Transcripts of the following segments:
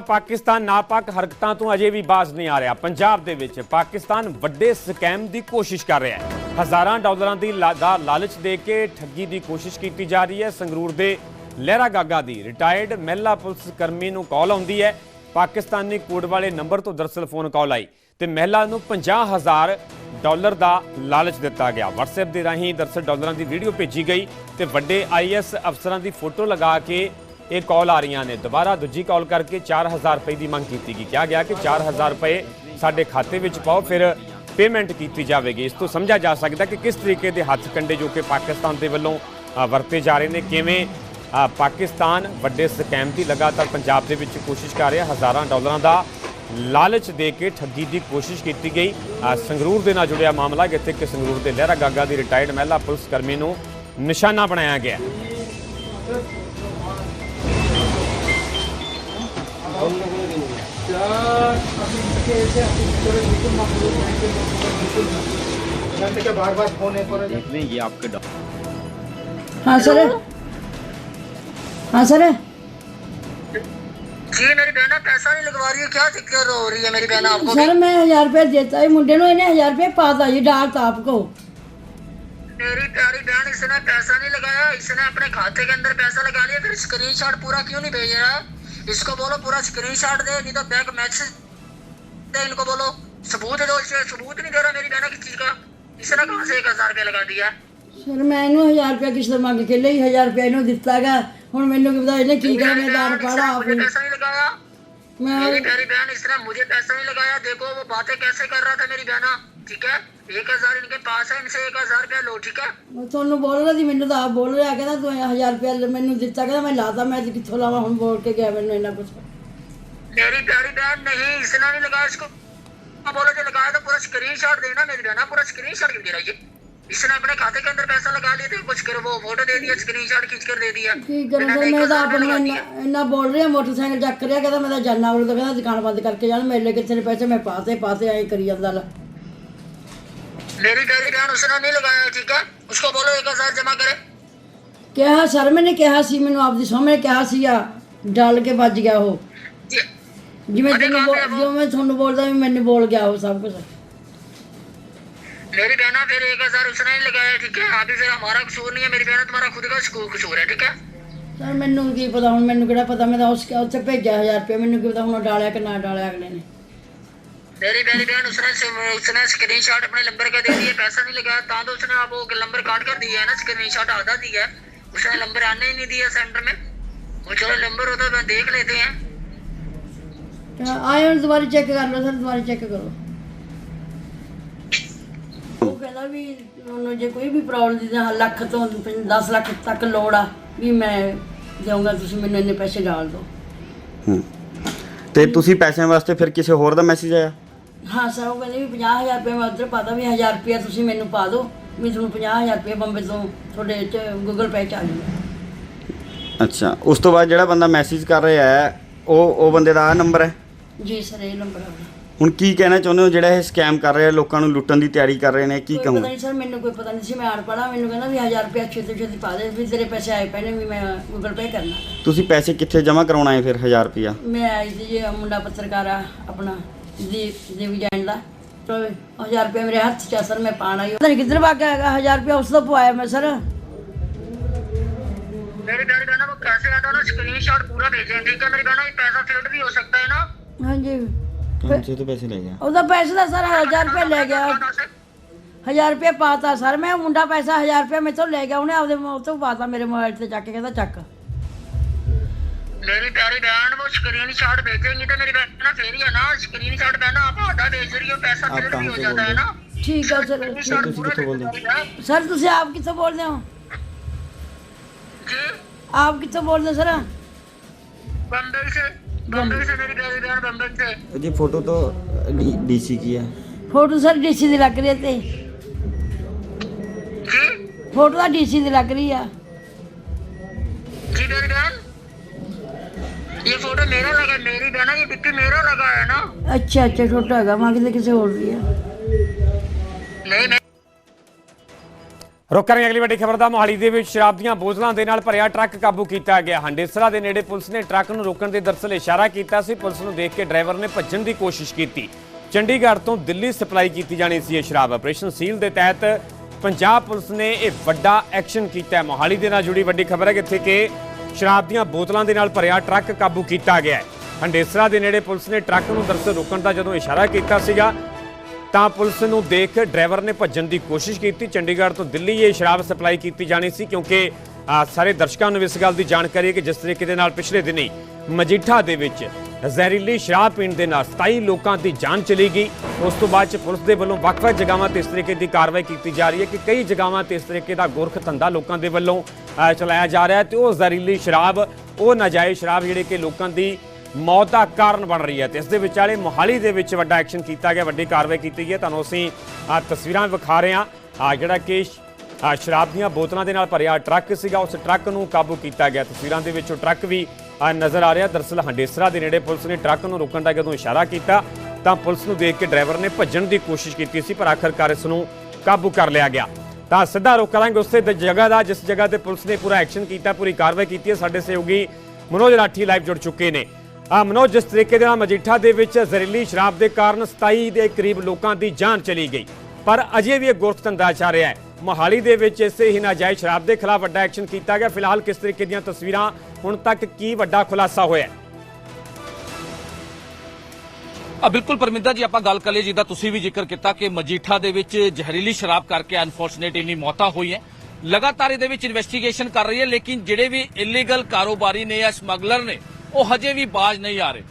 ਪਾਕਿਸਤਾਨ ਨਾਪਾਕ ਹਰਕਤਾਂ ਤੋਂ ਅਜੇ ਵੀ ਬਾਜ਼ ਨਹੀਂ ਆ ਰਿਹਾ। ਪੰਜਾਬ ਦੇ ਵਿੱਚ ਪਾਕਿਸਤਾਨ ਵੱਡੇ ਸਕੈਮ ਦੀ ਕੋਸ਼ਿਸ਼ ਕਰ ਰਿਹਾ ਹੈ। ਹਜ਼ਾਰਾਂ ਡਾਲਰਾਂ ਦੀ ਦਾ ਲਾਲਚ ਦੇ ਕੇ ਠੱਗੀ ਦੀ ਕੋਸ਼ਿਸ਼ ਕੀਤੀ ਜਾ ਰਹੀ ਹੈ। ਸੰਗਰੂਰ ਦੇ ਲਹਿਰਾ ਗਾਗਾ ਦੀ ਰਿਟਾਇਰਡ ਮਹਿਲਾ ਪੁਲਿਸ ਕਰਮੀ ਨੂੰ ਕਾਲ ਆਉਂਦੀ ਹੈ। ਪਾਕਿਸਤਾਨੀ ਕੋਡ ਵਾਲੇ ਨੰਬਰ ਤੋਂ ਦਰਸਲ ਫੋਨ ਕਾਲ ਆਈ ਤੇ ਮਹਿਲਾ ਨੂੰ 50000 ਡਾਲਰ ਦਾ ਲਾਲਚ ਦਿੱਤਾ ਗਿਆ। WhatsApp ਦੇ ਰਾਹੀਂ ਦਰਸਲ ਡਾਲਰਾਂ ਦੀ ਵੀਡੀਓ ਭੇਜੀ ਗਈ ਤੇ ਵੱਡੇ ਆਈਐਸ ਅਫਸਰਾਂ ਦੀ ਫੋਟੋ ਲਗਾ ਕੇ ਇਹ ਕਾਲ ਆ ਰਹੀਆਂ ਨੇ। ਦੁਬਾਰਾ ਦੂਜੀ ਕਾਲ ਕਰਕੇ 4000 ਰੁਪਏ ਦੀ ਮੰਗ ਕੀਤੀ ਗਈ। ਕਿਹਾ ਗਿਆ ਕਿ 4000 ਰੁਪਏ ਸਾਡੇ ਖਾਤੇ ਵਿੱਚ ਪਾਓ, ਫਿਰ ਪੇਮੈਂਟ ਕੀਤੀ ਜਾਵੇਗੀ। ਇਸ ਤੋਂ ਸਮਝਿਆ ਜਾ ਸਕਦਾ ਕਿ ਕਿਸ ਤਰੀਕੇ ਦੇ ਹੱਥ ਕੰਡੇ ਜੋ ਕਿ ਪਾਕਿਸਤਾਨ ਦੇ ਵੱਲੋਂ ਵਰਤੇ ਜਾ ਰਹੇ ਨੇ। ਕਿਵੇਂ ਪਾਕਿਸਤਾਨ ਵੱਡੇ ਸਕੈਮ ਦੀ ਲਗਾਤਾਰ ਪੰਜਾਬ ਦੇ ਵਿੱਚ ਕੋਸ਼ਿਸ਼ ਕਰ ਰਿਹਾ, ਹਜ਼ਾਰਾਂ ਡਾਲਰਾਂ ਦਾ ਲਾਲਚ ਦੇ ਕੇ ਠੱਗੀ ਦੀ ਕੋਸ਼ਿਸ਼ ਕੀਤੀ ਗਈ। ਸੰਗਰੂਰ ਦੇ ਨਾਲ ਜੁੜਿਆ ਮਾਮਲਾ, ਜਿੱਥੇ ਕਿ ਸੰਗਰੂਰ ਦੇ ਲਹਿਰਾ ਗਾਗਾ ਦੀ ਰਿਟਾਇਰਡ ਮਹਿਲਾ ਪੁਲਿਸ ਕਰਮੀ ਨੂੰ ਨਿਸ਼ਾਨਾ ਬਣਾਇਆ ਗਿਆ। ये आपके हाँ सर। हाँ सर। जी मेरी बहना पैसा नहीं लगवा रही है? क्या दिक्कत हो रही है मेरी बहन आपको? सर मैं हज़ार रुपया देता है। मुंडे नो इन्हें हज़ार रुपया पाता जी डालता आपको। मेरी प्यारी बहन इसने पैसा नहीं लगाया। इसने अपने खाते के अंदर पैसा लगा लिया। फिर स्क्रीनशॉट पूरा क्यों नहीं भेज रहा? इसको बोलो पूरा स्क्रीनशॉट दे नहीं तो बैक मैसेज दे इनको बोलो सबूत दो इसे सबूत नहीं दे रहा मेरी बहना किस चीज का इसने कहाँ से एक हजार रुपया लगा दिया ਸਰ ਮੈਂ ਇਹਨੂੰ 1000 ਰੁਪਇਆ ਕਿਸ਼ਤ ਮੰਗ ਕੇ ਲਈ 1000 ਰੁਪਇਆ ਇਹਨੂੰ ਦਿੱਤਾਗਾ ਹੁਣ ਮੈਨੂੰ ਕੀ ਪਤਾ ਇਹਨੇ ਕੀ ਕਰਿਆ ਮੈਂ ਦਾਨ ਪੜਾ ਆਪ मुझे पैसा नहीं लगाया ਮੈਂ मेरी प्यारी बहन इसने मुझे पैसा नहीं लगाया देखो वो बातें कैसे कर रहा था मेरी बहना ठीक है एक हजार इनके पास है इनसे एक हजार रुपया लो ठीक है ਉਹ ਤੁਹਾਨੂੰ ਬੋਲ ਰਿਹਾ ਸੀ ਮੈਨੂੰ ਤਾਂ ਆਪ ਬੋਲ ਰਿਹਾ ਕਹਿੰਦਾ ਤੂੰ 1000 ਰੁਪਇਆ ਮੈਨੂੰ ਦਿੱਤਾ ਕਹਿੰਦਾ ਮੈਂ ਲਾਤਾ ਮੈਂ ਅੱਜ ਕਿੱਥੋਂ ਲਾਵਾਂ ਹੁਣ ਬੋਲ ਕੇ ਗਿਆ ਮੈਨੂੰ ਇੰਨਾ ਕੁਝ मेरी प्यारी बहन नहीं इसने नहीं लगाया इसको मैं बोला जो लगाया तो पूरा स्क्रीनशॉट देना मेरी बहन पूरा स्क्रीनशॉट क्यों दे रहा है ये इसने अपने खाते के अंदर पैसा लगा लिए थे कुछ कर वो फोटो दे दिया स्क्रीनशॉट खींच कर दे दिया ਕੀ ਕਰਾਂ ਸਰ ਮੈਂ ਤਾਂ ਆਪ ਨੂੰ ਇੰਨਾ ਇੰਨਾ ਬੋਲ ਰਿਹਾ ਮੋਟਰਸਾਈਕਲ ਚੱਕ ਰਿਹਾ ਕਹਿੰਦਾ ਮੈਂ ਤਾਂ ਜਾਨਾ ਉਹ ਤਾਂ ਕਹਿੰਦਾ ਦੁਕਾਨ ਬੰਦ ਕਰਕੇ ਜਾਣ ਮੇਲੇ ਕਿੱਥੇ ਨੇ ਪੈਸੇ ਮੈਂ ਪਾਤੇ ਪਾਤੇ ਐਂ ਕਰੀ ਜਾਂਦਾ ਲਾ मेरी डेयरी बयान उसने नहीं लगाया ठीक है? उसको बोलो एक हजार जमा करे। ਕਿਹਾ ਸਰ ਮੈਨੇ ਕਿਹਾ ਸੀ ਮੈਨੂੰ ਆਪਦੀ ਸਾਹਮਣੇ ਕਿਹਾ ਸੀਗਾ ਡਾਲ ਕੇ ਵੱਜ ਗਿਆ ਉਹ। ये- ਜਿਵੇਂ ਜਿਵੇਂ ਮੈਂ ਤੁਹਾਨੂੰ ਬੋਲਦਾ ਵੀ ਮੈਨੂੰ ਬੋਲ ਗਿਆ ਉਹ ਸਭ ਕੁਝ मेरी बहना फिर एक हजार उसने नहीं लगाया ठीक है अभी फिर हमारा कसूर नहीं है मेरी बहना तुम्हारा खुद का कसूर- कसूर है ठीक ਸਰ ਮੈਨੂੰ ਕੀ ਪਤਾ ਹੁਣ ਮੈਨੂੰ ਕਿਹੜਾ ਪਤਾ ਮੈਂ ਤਾਂ ਉਸ ਉੱਥੇ ਭੇਜਿਆ 1000 ਰੁਪਏ ਮੈਨੂੰ ਕੀ ਪਤਾ ਹੁਣ ਡਾਲਿਆ ਕਿ ਨਾ ਡਾਲਿਆ ਅਗਲੇ ਨੇ। मेरी प्यारी बहन उसने उसने स्क्रीनशॉट अपने नंबर का दे दिया पैसा नहीं लगाया ता तो उसने आप वो नंबर काट कर दिया है ना स्क्रीनशॉट आधा दिया है उसने नंबर आने ही नहीं दिया सेंटर में वो चलो नंबर होता तो देख लेते हैं ਕਿਹਾ, ਆਏ ਹੁਣ ਦੁਬਾਰਾ ਚੈੱਕ ਕਰ ਲਓ ਸਰ ਦੁਬਾਰਾ ਚੈੱਕ ਕਰੋ ਉਹ ਕਹਿੰਦਾ ਵੀ ਉਹਨੂੰ ਜੇ ਕੋਈ ਵੀ ਪ੍ਰੋਬਲਮ ਦੀ ਤਾਂ ਲੱਖ ਤੋਂ 10 ਲੱਖ ਤੱਕ ਲੋੜ ਆ ਵੀ ਮੈਂ ਦੇਵਾਂਗਾ ਤੁਸੀਂ ਮੈਨੂੰ ਇੰਨੇ ਪੈਸੇ ਡਾਲ ਦਿਓ ਹੂੰ ਤੇ ਤੁਸੀਂ ਪੈਸਿਆਂ ਵਾਸਤੇ ਫਿਰ ਕਿਸੇ ਹੋਰ ਦਾ ਮੈਸੇਜ ਆਇਆ ਹਾਂ ਸਰ ਉਹ ਕਹਿੰਦੇ ਵੀ 50000 ਰੁਪਏ ਮੈਂ ਉੱਧਰ ਪਾਦਾ ਵੀ 1000 ਰੁਪਏ ਤੁਸੀਂ ਮੈਨੂੰ ਪਾ ਦਿਓ। ਵੀ ਤੁਹਾਨੂੰ 50000 ਰੁਪਏ ਬੰਬੇ ਤੋਂ ਤੁਹਾਡੇ ਚ ਗੂਗਲ ਪੇ ਚ ਆ ਅੱਛਾ ਉਸ ਤੋਂ ਬਾਅਦ ਜਿਹੜਾ ਬੰਦਾ ਮੈਸੇਜ ਕਰ ਰਿਹਾ ਹੈ ਉਹ ਉਹ ਬੰਦੇ ਦਾ ਆ ਨੰਬਰ ਹੈ? ਜੀ ਸਰ ਇਹ ਨੰਬਰ ਆ। ਹੁਣ ਕੀ ਕਹਿਣਾ ਚਾਹੁੰਦੇ ਹੋ ਜਿਹੜਾ ਇਹ ਸਕੈਮ ਕਰ ਰਿਹਾ ਲੋਕਾਂ ਨੂੰ ਲੁੱਟਣ ਦੀ ਤਿਆਰੀ ਕਰ ਰਹੇ ਨੇ ਕੀ ਕੋਈ ਪਤਾ ਕਹੂੰ ਨਹੀਂ ਸਰ ਮੈਨੂੰ ਕੋਈ ਪਤਾ ਨਹੀਂ ਸੀ ਮੈਂ ਅਨਪੜ੍ਹ ਹਾਂ ਮੈਨੂੰ ਕਹਿੰਦਾ ਵੀ 1000 ਰੁਪਏ ਛੇਤੀ ਛੇਤੀ ਪਾ ਦੇ ਵੀ ਤੇਰੇ ਪੈਸੇ ਆਏ ਪਏ ਨੇ ਵੀ ਮੈਂ ਗੂਗਲ ਪੇ ਕਰਨਾ। ਤੁਸੀਂ ਪੈਸੇ ਕਿੱਥੇ ਜਮ੍ਹਾਂ ਕਰਾਉਣਾ ਹੈ ਫਿਰ 1000 ਰੁਪਿਆ ਮੈਂ ਆਈ ਸੀ ਜੀ ਆਹ ਮੁੰਡਾ ਪੱਤਰਕਾਰ ਆ ਆਪਣਾ। ਦੀ ਦੇਵੀ ਜੈਨ ਦਾ ਤੋ 1000 ਰੁਪਏ ਮੇਰੇ ਹੱਥ 'ਚ ਆ ਸਰ ਮੈਂ ਪਾਣਾ ਹੀ ਪਤਾ ਨਹੀਂ ਕਿੱਧਰ ਭੱਗ ਗਿਆ ਹੈਗਾ 1000 ਰੁਪਏ ਉਸ ਤੋਂ ਪਵਾਇਆ ਮੈਂ ਸਰ मेरी प्यारी बहना वो कैसे आता है ना स्क्रीनशॉट पूरा भेजें ठीक है मेरी बहना ये पैसा फिल्ड भी हो सकता है ना ਹਾਂਜੀ ਕੌਣ ਤੋਂ ਪੈਸੇ ਲੈ ਗਿਆ ਉਹਦਾ ਪੈਸੇ ਦਾ ਸਰ 1000 ਰੁਪਏ ਲੈ ਗਿਆ 1000 ਰੁਪਏ ਪਾਤਾ ਸਰ ਮੈਂ ਉਹ ਮੁੰਡਾ ਪੈਸਾ 1000 ਰੁਪਏ ਮੇਰੇ ਤੋਂ ਲੈ ਗਿਆ ਉਹਨੇ ਆਪਦੇ ਮੋਬਾਈਲ ਤੋਂ ਪਾਤਾ ਮੇਰੇ ਮੋਬਾਈਲ ਤੇ ਚੱਕ ਕੇ ਕਹਿੰਦਾ ਚੱਕ मेरी प्यारी बहन वो स्क्रीनशॉट भेजेंगी तो मेरी बहना फिर ही है ना स्क्रीनशॉट बहना आप आधा भेज रही हो पैसा आप फिल्ड भी कहाँ हो से जाता है बोल ना ਠੀਕ ਆ ਸਰ स्क्रीनशॉट ਤੁਸੀਂ पूरा किससे बोल रहे भेजना है। ਸਰ ਤੁਸੀਂ ਆਪ ਕਿੱਥੋਂ ਬੋਲਦੇ ਹੋ जी ਆਪ ਕਿੱਥੋਂ ਬੋਲਦੇ ਹੋ ਸਰ बम्बई से बम्बई से मेरी प्यारी बहन बम्बई से ਜੀ ਫੋਟੋ तो ਡੀਸੀ की है ਫੋਟੋ ਸਰ ਡੀਸੀ ਦੀ ਲੱਗ ਰਹੀ ਹੈ ਤੇ जी ਫੋਟੋ ਤਾਂ ਡੀਸੀ ਦੀ ਲੱਗ ਰਹੀ ਆ ये फोटो मेरा लगा मेरी बहन ये डिप्टी मेरा लगा है ना ਅੱਛਾ ਅੱਛਾ ਛੋਟਾ ਹੈਗਾ ਮਾਂ ਕਿਤੇ ਕਿਸੇ ਹੋਰ ਦੀ ਆ नहीं मैं ਰੁਕ ਕਰਾਂਗੇ ਅਗਲੀ ਵੱਡੀ ਖਬਰ ਦਾ ਮੋਹਾਲੀ ਦੇ ਵਿੱਚ ਸ਼ਰਾਬ ਦੀਆਂ ਬੋਤਲਾਂ ਦੇ ਨਾਲ ਭਰਿਆ ਟਰੱਕ ਕਾਬੂ ਕੀਤਾ ਗਿਆ ਹੰਡੇਸਰਾ ਦੇ ਨੇੜੇ ਪੁਲਿਸ ਨੇ ਟਰੱਕ ਨੂੰ ਰੋਕਣ ਦੇ ਦਰਸਲ ਇਸ਼ਾਰਾ ਕੀਤਾ ਸੀ ਪੁਲਿਸ ਨੂੰ ਦੇਖ ਕੇ ਡਰਾਈਵਰ ਨੇ ਭੱਜਣ ਦੀ ਕੋਸ਼ਿਸ਼ ਕੀਤੀ ਚੰਡੀਗੜ੍ਹ ਤੋਂ ਦਿੱਲੀ ਸਪਲਾਈ ਕੀਤੀ ਜਾਣੀ ਸੀ ਇਹ ਸ਼ਰਾਬ ਆਪਰੇਸ਼ਨ ਸੀਲ ਦੇ ਤਹਿਤ ਪੰਜਾਬ ਪੁਲਿਸ ਨੇ ਇਹ ਵੱਡਾ ਐਕਸ਼ਨ ਕੀਤਾ ਹੈ ਮੋਹਾਲੀ ਦੇ ਨਾਲ ਜੁੜੀ ਵੱਡੀ ਖਬਰ ਹੈ ਕਿ ਇੱਥੇ ਕਿ ਸ਼ਰਾਬ ਦੀਆਂ ਬੋਤਲਾਂ ਦੇ ਨਾਲ ਭਰਿਆ ਟਰੱਕ ਕਾਬੂ ਕੀਤਾ ਗਿਆ ਹੈ। ਹੰਡੇਸਰਾ ਦੇ ਨੇੜੇ ਪੁਲਿਸ ਨੇ ਟਰੱਕ ਨੂੰ ਦਰਸਲ ਰੋਕਣ ਦਾ ਜਦੋਂ ਇਸ਼ਾਰਾ ਕੀਤਾ ਸੀਗਾ, ਤਾਂ ਪੁਲਿਸ ਨੂੰ ਦੇਖ ਡਰਾਈਵਰ ਨੇ ਭੱਜਣ ਦੀ ਕੋਸ਼ਿਸ਼ ਕੀਤੀ। ਚੰਡੀਗੜ੍ਹ ਤੋਂ ਦਿੱਲੀ ਇਹ ਸ਼ਰਾਬ ਸਪਲਾਈ ਕੀਤੀ ਜਾਣੀ ਸੀ ਕਿਉਂਕਿ ਸਾਰੇ ਦਰਸ਼ਕਾਂ ਨੂੰ ਇਸ ਗੱਲ ਦੀ ਜਾਣਕਾਰੀ ਹੈ ਕਿ ਜਿਸ ਤਰੀਕੇ ਦੇ ਨਾਲ ਪਿਛਲੇ ਦਿਨੀ ਮਜੀਠਾ ਦੇ ਵਿੱਚ ਜ਼ਹਿਰੀਲੀ ਸ਼ਰਾਬ ਪੀਣ ਦੇ ਨਾਲ 27 ਲੋਕਾਂ ਦੀ ਜਾਨ ਚਲੀ ਗਈ। ਉਸ ਤੋਂ ਬਾਅਦ ਚ ਪੁਲਿਸ ਦੇ ਵੱਲੋਂ ਵੱਖ-ਵੱਖ ਜਗ੍ਹਾਵਾਂ ਤੇ ਇਸ ਤਰੀਕੇ ਦੀ ਕਾਰਵਾਈ ਕੀਤੀ ਜਾ ਰਹੀ ਹੈ ਕਿ ਕਈ ਜਗ੍ਹਾਵਾਂ ਤੇ ਇਸ ਤਰੀਕੇ ਦਾ ਗੁਰਖ ਧੰਦਾ ਲੋਕਾਂ ਦੇ ਵੱਲੋਂ ਚਲਾਇਆ ਜਾ ਰਿਹਾ ਹੈ ਤੇ ਉਹ ਜ਼ਹਿਰੀਲੀ ਸ਼ਰਾਬ, ਉਹ ਨਾਜਾਇਜ਼ ਸ਼ਰਾਬ ਜਿਹੜੇ ਕਿ ਲੋਕਾਂ ਦੀ ਮੌਤ ਦਾ ਕਾਰਨ ਬਣ ਰਹੀ ਹੈ ਤੇ ਇਸ ਦੇ ਵਿਚਾਲੇ ਮੋਹਾਲੀ ਦੇ ਵਿੱਚ ਵੱਡਾ ਐਕਸ਼ਨ ਕੀਤਾ ਗਿਆ, ਵੱਡੀ ਕਾਰਵਾਈ ਕੀਤੀ ਗਈ ਹੈ। ਤੁਹਾਨੂੰ ਅਸੀਂ ਤਸਵੀਰਾਂ ਵਿਖਾ ਰਹੇ ਹਾਂ। ਜਿਹੜਾ ਕਿ ਸ਼ਰਾਬ ਦੀਆਂ ਬੋਤਲਾਂ ਦੇ ਨਾਲ ਭਰਿਆ ਟਰੱਕ ਸੀਗਾ, ਉਸ ਟਰੱਕ ਨੂੰ ਕਾਬੂ ਕੀਤਾ ਗਿਆ। ਤਸਵੀਰਾਂ ਦੇ ਵਿੱਚ ਉਹ ਟਰੱਕ ਵੀ ਨਜ਼ਰ ਆ ਰਿਹਾ। ਦਰਸਲ ਹੰਡੇਸਰਾ ਦੇ ਨੇੜੇ ਪੁਲਿਸ ਨੇ ਟਰੱਕ ਨੂੰ ਰੋਕਣ ਦਾ ਜਦੋਂ ਇਸ਼ਾਰਾ ਕੀਤਾ, ਤਾਂ ਪੁਲਿਸ ਨੂੰ ਦੇਖ ਕੇ ਡਰਾਈਵਰ ਨੇ ਭੱਜਣ ਦੀ ਕੋਸ਼ਿਸ਼ ਕੀਤੀ ਸੀ, ਪਰ ਆਖਰਕਾਰ ਇਸ ਨੂੰ ਕਾਬੂ ਕਰ ਲਿਆ ਗਿਆ। ਤਾਂ ਸਿੱਧਾ ਰੁਕ ਕਰਾਂਗੇ ਉਸੇ ਜਗ੍ਹਾ ਦਾ, ਜਿਸ ਜਗ੍ਹਾ ਤੇ ਪੁਲਿਸ ਨੇ ਪੂਰਾ ਐਕਸ਼ਨ ਕੀਤਾ, ਪੂਰੀ ਕਾਰਵਾਈ ਕੀਤੀ ਹੈ, ਸਾਡੇ ਸਹਿਯੋਗੀ ਮਨੋਜ ਰਾਠੀ ਲਾਈਵ ਜੁੜ ਚੁੱਕੇ ਨੇ। ਆ ਮਨੋਜ, ਜਿਸ ਤਰੀਕੇ ਦੇ ਨਾਲ ਮਜੀਠਾ ਦੇ ਵਿੱਚ ਜ਼ਹਿਰੀਲੀ ਸ਼ਰਾਬ ਦੇ ਕਾਰਨ 27 ਦੇ ਕਰੀਬ ਲੋਕਾਂ ਦੀ ਜਾਨ ਚਲੀ ਗਈ, ਪਰ ਅਜੇ ਵੀ ਇਹ ਗੁਰਖ ਧੰਦਾ ਚੱਲ ਰਿਹਾ ਹੈ। ਮੋਹਾਲੀ ਦੇ ਵਿੱਚ ਇਸੇ ਹੀ ਨਾਜਾਇਜ਼ ਸ਼ਰਾਬ ਦੇ ਖਿਲਾਫ ਵੱਡਾ ਐਕਸ਼ਨ ਕੀਤਾ ਗਿਆ। ਫਿਲਹਾਲ ਕਿਸ ਤਰੀਕੇ ਦੀਆਂ ਤਸਵੀਰਾਂ ਹੁਣ ਤੱਕ ਕੀ ਵੱਡਾ ਖੁਲਾਸਾ ਹੋਇਆ ਹੈ? ਆ, ਬਿਲਕੁਲ ਪਰਮਿੰਦਰ ਜੀ, ਆਪਾਂ ਗੱਲ ਕਰ ਲਈ ਜਿੱਦਾਂ ਤੁਸੀਂ ਵੀ ਜ਼ਿਕਰ ਕੀਤਾ ਕਿ ਮਜੀਠਾ ਦੇ ਵਿੱਚ ਜ਼ਹਿਰੀਲੀ ਸ਼ਰਾਬ ਕਰਕੇ ਅਨਫੋਰਚੂਨੇਟ ਇੰਨੀ ਮੌਤਾਂ ਹੋਈਆਂ ਲਗਾਤਾਰ ਇਹਦੇ ਵਿੱਚ ਇਨਵੈਸਟੀਗੇਸ਼ਨ ਕਰ ਰਹੀ ਹੈ, ਲੇਕਿਨ ਜਿਹੜੇ ਵੀ ਇਲੀਗਲ ਕਾਰੋਬਾਰੀ ਨੇ ਜਾਂ ਸਮਗਲਰ ਨੇ, ਉਹ ਹਜੇ ਵੀ ਬਾਜ਼ ਨਹੀਂ ਆ ਰਹੇ।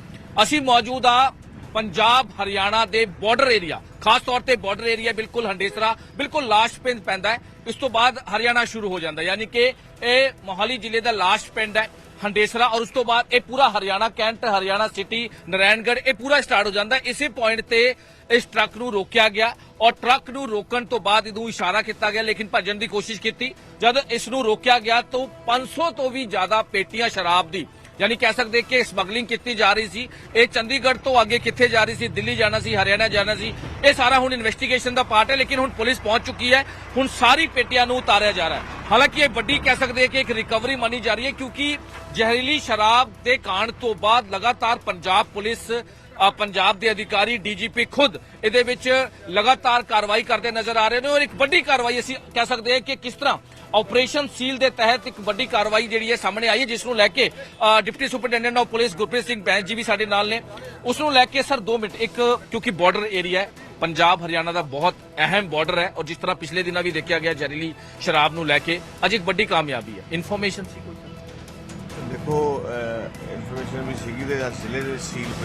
ਅਸੀਂ ਮੌਜੂਦ ਆ ਪੰਜਾਬ, ਹਰਿਆਣਾ ਦੇ ਬਾਰਡਰ ਏਰੀਆ ਖਾਸ ਤੌਰ ਤੇ ਬਾਰਡਰ ਏਰੀਆ ਬਿਲਕੁਲ ਹੰਡੇਸਰਾ, ਬਿਲਕੁਲ ਲਾਸ਼ ਪਿੰਡ ਪੈਂਦਾ ਹੈ। ਇਸ ਤੋਂ ਬਾਅਦ ਹਰਿਆਣਾ ਸ਼ੁਰੂ ਹੋ ਜਾਂਦਾ ਯਾਨੀ ਕਿ ਇਹ ਮੋਹਾਲੀ ਜ਼ਿਲ੍ਹੇ ਦਾ ਲਾਸ਼ ਪਿੰਡ ਹੈ। ਹੰਡੇਸਰਾ ਔਰ ਉਸ ਤੋਂ ਬਾਅਦ ਇਹ ਪੂਰਾ ਹਰਿਆਣਾ, ਕੈਂਟ, ਹਰਿਆਣਾ ਸਿਟੀ ਨਰੈਣਗੜ੍ਹ ਇਹ ਪੂਰਾ ਸਟਾਰਟ ਹੋ ਜਾਂਦਾ। ਇਸੇ ਪੁਆਇੰਟ ਤੇ ਇਸ ਟਰੱਕ ਨੂੰ ਰੋਕਿਆ ਗਿਆ ਔਰ ਟਰੱਕ ਨੂੰ ਰੋਕਣ ਤੋਂ ਬਾਅਦ ਇਹਨੂੰ ਇਸ਼ਾਰਾ ਕੀਤਾ ਗਿਆ, ਲੇਕਿਨ ਭੱਜਣ ਦੀ ਕੋਸ਼ਿਸ਼ ਕੀਤੀ। ਜਦ ਇਸ ਨੂੰ ਰੋਕਿਆ ਗਿਆ ਤਾਂ 500 ਤੋਂ ਵੀ ਜ਼ਿਆਦਾ ਪੇਟੀਆਂ ਸ਼ਰਾਬ ਦੀ, ਯਾਨੀ ਕਹਿ ਸਕਦੇ ਕਿ ਸਮਗਲਿੰਗ ਕੀਤੀ ਜਾ ਰਹੀ ਸੀ। ਇਹ ਚੰਡੀਗੜ੍ਹ ਤੋਂ ਅੱਗੇ ਕਿੱਥੇ ਜਾ ਰਹੀ ਸੀ? ਦਿੱਲੀ ਜਾਣਾ ਸੀ, ਹਰਿਆਣਾ ਜਾਣਾ ਸੀ। ਇਹ ਸਾਰਾ ਹੁਣ ਇਨਵੈਸਟੀਗੇਸ਼ਨ ਦਾ ਪਾਰਟ ਹੈ, ਲੇਕਿਨ ਹੁਣ ਪੁਲਿਸ ਪਹੁੰਚ ਚੁੱਕੀ ਹੈ। ਹੁਣ ਸਾਰੀ ਪੇਟੀਆਂ ਨੂੰ ਉਤਾਰਿਆ ਜਾ ਰਿਹਾ ਹੈ। ਹਾਲਾਂਕਿ ਇਹ ਵੱਡੀ ਕਹਿ ਸਕਦੇ ਕਿ ਇੱਕ ਰਿਕਵਰੀ ਮੰਨੀ ਜਾ ਰਹੀ ਹੈ, ਕਿਉਂਕਿ ਜ਼ਹਿਰੀਲੀ ਸ਼ਰਾਬ ਦੇ ਕਾਂਡ ਤੋਂ ਬਾਅਦ ਲਗਾਤਾਰ ਪੰਜਾਬ ਪੁਲਿਸ ਪੰਜਾਬ ਦੇ ਅਧਿਕਾਰੀ, ਡੀਜੀਪੀ ਖੁਦ ਇਹਦੇ ਵਿੱਚ ਲਗਾਤਾਰ ਕਾਰਵਾਈ ਕਰਦੇ ਨਜ਼ਰ ਆ ਰਹੇ ਨੇ ਔਰ ਇੱਕ ਵੱਡੀ ਕਾਰਵਾਈ ਅਸੀਂ ਕਹਿ ਸਕਦੇ ਹਾਂ ਕਿ ਕਿਸ ਤਰ੍ਹਾਂ ਆਪਰੇਸ਼ਨ ਸੀਲ ਦੇ ਤਹਿਤ ਇੱਕ ਵੱਡੀ ਕਾਰਵਾਈ ਜਿਹੜੀ ਹੈ ਸਾਹਮਣੇ ਆਈ ਹੈ, ਜਿਸ ਨੂੰ ਲੈ ਕੇ deputy superintendent of police Gurpreet Singh Bains ji ਵੀ ਸਾਡੇ ਨਾਲ ਨੇ। ਉਸ ਨੂੰ ਲੈ ਕੇ, ਸਰ 2 ਮਿੰਟ, ਇੱਕ ਕਿਉਂਕਿ ਬਾਰਡਰ ਏਰੀਆ ਹੈ, ਪੰਜਾਬ, ਹਰਿਆਣਾ ਦਾ ਬਹੁਤ ਅਹਿਮ ਬਾਰਡਰ ਹੈ ਔਰ ਜਿਸ ਤਰ੍ਹਾਂ ਪਿਛਲੇ ਦਿਨਾਂ ਵੀ ਦੇਖਿਆ ਗਿਆ ਜ਼ਹਿਰੀਲੀ ਸ਼ਰਾਬ ਨੂੰ ਲੈ ਕੇ, ਅੱਜ ਇੱਕ ਵੱਡੀ ਕਾਮਯਾਬੀ ਹੈ। ਇਨਫੋਰਮੇਸ਼ਨ ਸੀ ਕੋਈ? ਦੇਖੋ ਇਨਫੋਰਮੇਸ਼ਨ ਵੀ ਸੀਗੀ ਤੇ ਜ਼ਿਲ੍ਹੇ ਦੇ ਸੀਲ